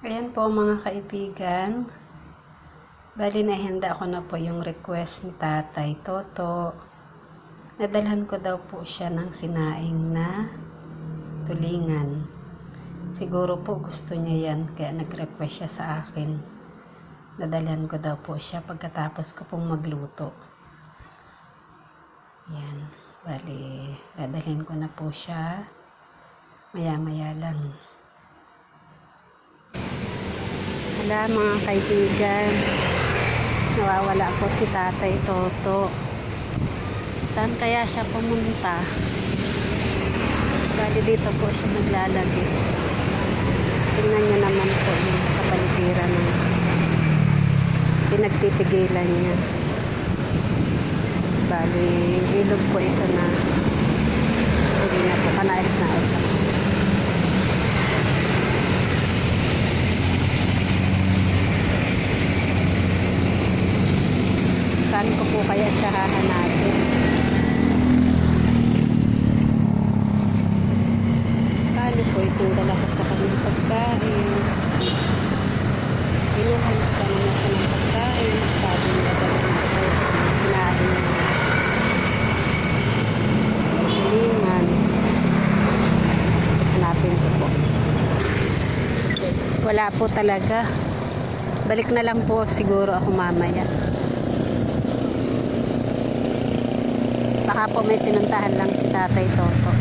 Ayan po mga kaibigan. Bali nahanda ko na po yung request ni Tatay Toto. Nadalhan ko daw po siya ng sinaing na tulingan. Siguro po gusto niya yan kaya nag-request siya sa akin. Nadalhan ko daw po siya pagkatapos ko pong magluto. Yan. Bali, dadalhin ko na po siya. Maya-maya lang. Wala mga kaibigan. Nawawala po si Tatay Toto. Saan kaya siya pumunta? Bali dito po siya naglalagi. Tingnan niyo naman po yung kapaligiran ng pinagtitigilan niya. Bali, ilog po ito na hindi na po kanais-nais ako. Saan ko kaya siya hahanapin? Paano po itong dala ko sa kanyang pagkain? Inuhan ko pa naman siya ng pagkain. Sabi niya dala ko daw sinabi niya. Hanapin ko po. Wala po talaga. Balik na lang po siguro ako mamaya. Baka po may pinuntahan lang si Tatay Toto.